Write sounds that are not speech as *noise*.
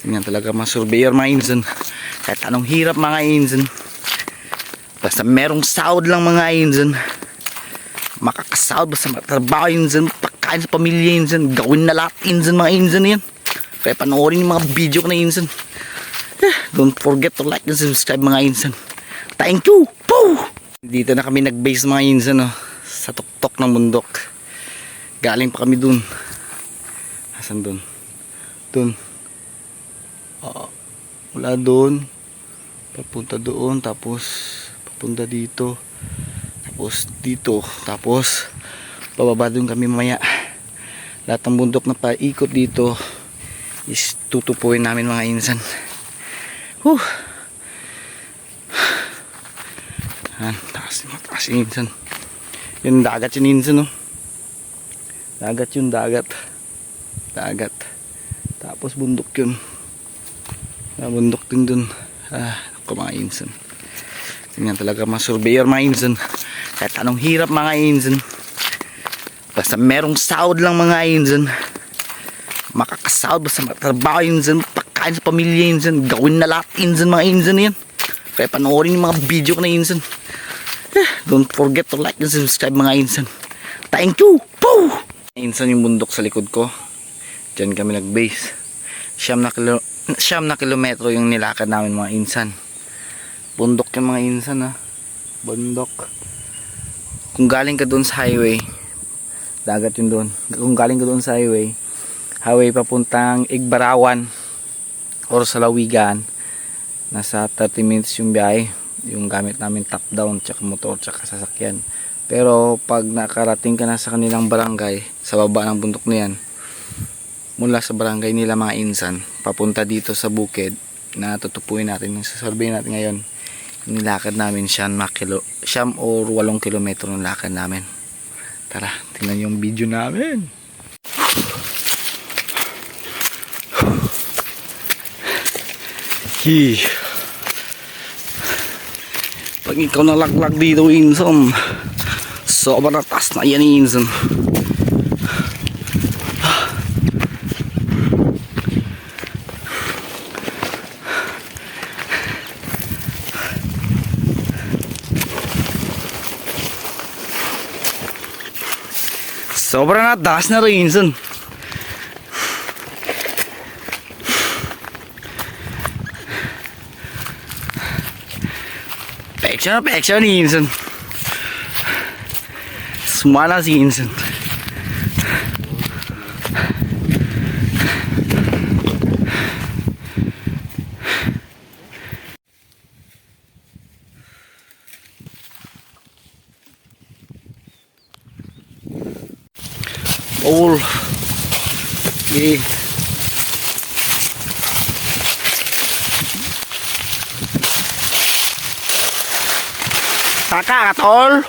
Ganyan talaga mga surveyor mga insan. Kahit anong hirap mga insan. Basta merong sahod lang mga insan. Makakasahod basta matrabaho insan. Pagkain sa pamilya insan. Gawin na lahat insan mga insan yan. Kaya panoorin yung mga video ko na insan. Eh, Don't forget to like and subscribe mga insan. Thank you! Poo! Dito na kami nag-base mga insan oh, sa tuktok ng bundok. Galing pa kami dun. Asan dun? Dun. Wala dun. Papunta doon. Tapos papunta dito. Tapos dito. Tapos bababa dun kami mamaya. Lahat ng bundok na paikot dito is tutupuin namin mga insan. Whew. Yan, taas, taas yung insan. Yung dagat yung insan, no? Dagat yung dagat. Dagat. Tapos bundok yun. Bundok din dun. Ah, ako mga insan. Ganyan talaga mga surveyor mga insan. Kahit anong hirap mga insan. Basta merong sahod lang mga insan. Makakasahod basta matrabaho insan. Pagkain sa pamilya insan. Gawin na lahat insan mga insan yan. Kaya panoorin yung mga video ko na insan. Eh, Don't forget to like and subscribe mga insan. Thank you! Poo! Insan yung bundok sa likod ko. Diyan kami nag-base. Siyam na, kilo, siyam na kilometro yung nilakad namin mga insan. Bundok yung mga insan ha. Bundok. Kung galing ka doon sa highway, dagat yun doon. Kung galing ka doon sa highway, highway papuntang Igbarawan or sa Lawigan, nasa 30 minutes yung biyahe yung gamit namin top down tsaka motor tsaka sasakyan pero pag nakarating ka na sa kanilang barangay sa baba ng bundok na yan mula sa barangay nila mga insan papunta dito sa bukid na tutupuin natin yung sasurvey natin ngayon nilakad namin siyam, na kilo, siyam or walong kilometro ng lakad namin tara tingnan yung video namin *sighs* Hee. Pag ikaw nalaglag dito, Inson, sobrang taas na yan, Inson. Sobrang na taas na rin, Inson. Picture na picture ni Inson. Sumala si Inson. All. Okay. Kakak, tol.